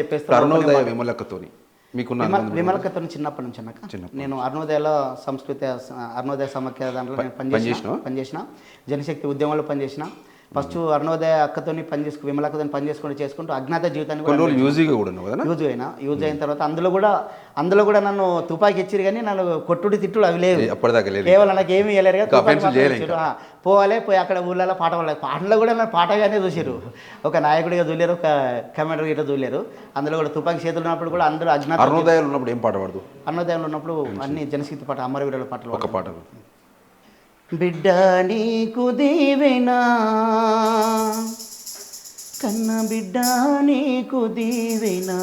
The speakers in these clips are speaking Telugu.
చెప్పేస్తాను అరుణోదయ విమలకతోని. అనుబంధం విమలకతో చిన్నప్పటి నుంచి అన్నాక నేను అరుణోదయలో సంస్కృతి అరుణోదయ సమాఖ్య దాంట్లో నేను పనిచేసిన? పనిచేసిన. జనశక్తి ఉద్యమంలో పనిచేసిన. ఫస్ట్ అరుణోదయ అక్కతోని పని చేసుకు విమలకతో పని చేసుకుంటూ చేసుకుంటూ అజ్ఞాత జీవితాన్ని కూడా కదా? యూజ్ అయినా. యూజ్ అయిన తర్వాత అందులో కూడా అందులో కూడా నన్ను తుపాకి ఇచ్చిరు కానీ నన్ను కొట్టుడు తిట్టుడు అవి లేవు. కేవలం నాకు ఏమి. ఆ, పోవాలి పోయి అక్కడ ఊళ్ళలో పాట పాడలేదు పాటలో కూడా నన్ను పాటగానే చూసారు ఒక నాయకుడిగా చూలేరు ఒక కమాండర్ ఇట్లా చూలేరు అందులో కూడా తుపాకి చేతులు ఉన్నప్పుడు కూడా అందరూ అజ్ఞాత అరుణోదయాలు ఉన్నప్పుడు ఏం పాట పాడదు? అన్నోదయంలో ఉన్నప్పుడు అన్ని జనశక్తి పాట అమరవీరుల పాటలు. ఒక పాట. బిడ్డ నీకు దీవెనా? కన్న బిడ్డ నీకు దీవెనా?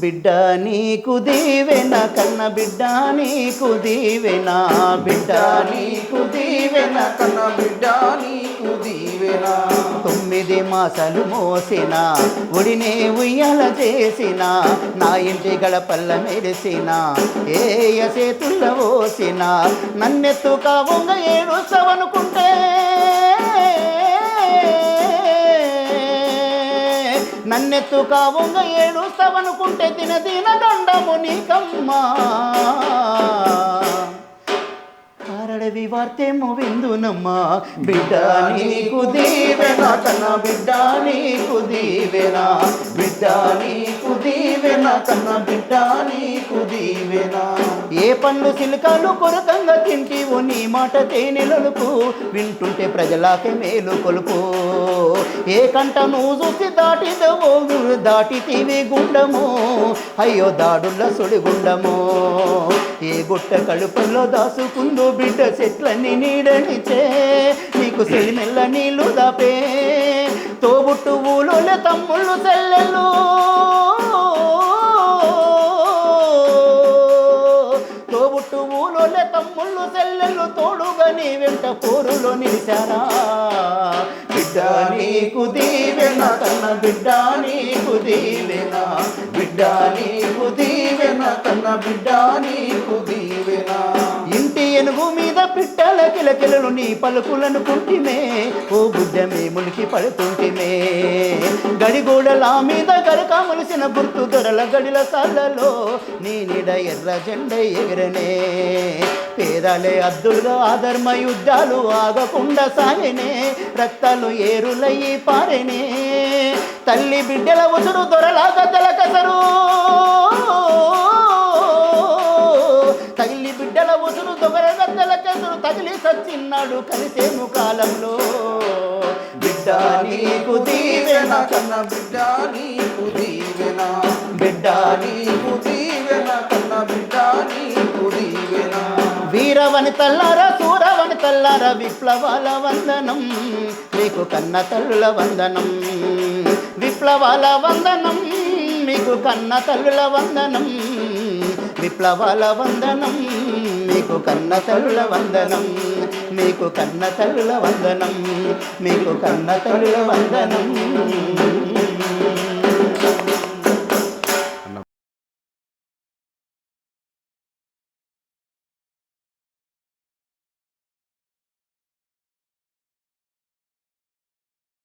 బిడ్డ నీకు దీవెన? కన్న బిడ్డ నీకు దీవెన? బిడ్డ నీకు దీవెన? కన్న బిడ్డ నీకు దీవెనా? మాసలు మోసిన ఒడినే ఉయ్యాల చేసిన నా ఇంటి గడపల్ల మెరిసిన ఏయ చేతుల్ల ఓసిన నన్నెత్తు కావుంగ ఏడుస్తావనుకుంటే నన్నెత్తు కావుంగ ఏడుస్తావనుకుంటే దిన దిన దండము నీకమ్మా. కారడవి వార్తేమో విందునమ్మా. బిడ్డ నీకు దీవెనా కన్న బిడ్డ నీకు దీవెనా. బిడ్డ నీకు దీవెనా కన్న బిడ్డ నీకు దీవెనా. ఏ పండ్లు సిలకాలు కొరకంగా తింటివో నీ మాట తేనెలలుపు వింటుంటే ప్రజలకే మేలు కొలుపు. ఏ కంట నువ్వు చూసి దాటిదవో దాటితీవి గుండము. అయ్యో దాడుల్ల సుడిగుండము. ఏ గుట్ట కడుపులో దాసుకుందో బిడ్డ చెట్లని నీడనిచే నీకు సెలిమెల్ల నీళ్ళు దాపే. తోబుట్టు ఊలోలే తమ్ముళ్ళు తెల్లలు తోబుట్టు ఊలోలే తమ్ముళ్ళు తెల్లలు తోడుగా నీ వెంట పోరులో నిలిచారా బిడ్డ నీకు దీవెన తన బిడ్డ నీకు దీవెన. బిడ్డ నీకు దీవెన బిడ్డ నీకు దీవెన. ఇంటి ఎనుగు మీద పిట్టల కిలకిలలు నీ పలుకులను కుంటిమే ఓ బుడ్డమే ములికి పడుకుంటిమే. గడిగోడల మీద గరక ములిసిన గుర్తు దొరల గడిల సాలలో నీ నిడ ఎర్ర జెండ ఎగరనే. పేదలే అద్దులుగా ఆధర్మ యుద్ధాలు ఆగకుండా సాయనే రక్తాలు ఏరులయ్యి పారెనే. తల్లి బిడ్డల ఉసురు దొరలాగా తెలకసరు తిన్నాడు కలిసేము కాలంలో. బిడ్డ నీకు దీవెన కన్న బిడ్డ నీకు దీవెన. బిడ్డ నీకు దీవెన కన్న బిడ్డ నీకు దీవెన. వీరవని తల్లార సూరవని తల్లార విప్లవాల వందనం. మీకు కన్న తల్లుల వందనం. విప్లవాల వందనం మీకు కన్న తల్లుల వందనం. విప్లవాల వందనం మీకు కన్న తల్లుల వందనం. మీకు కన్న తల్లుల వందనం మీకు కన్న తల్లుల వందనం.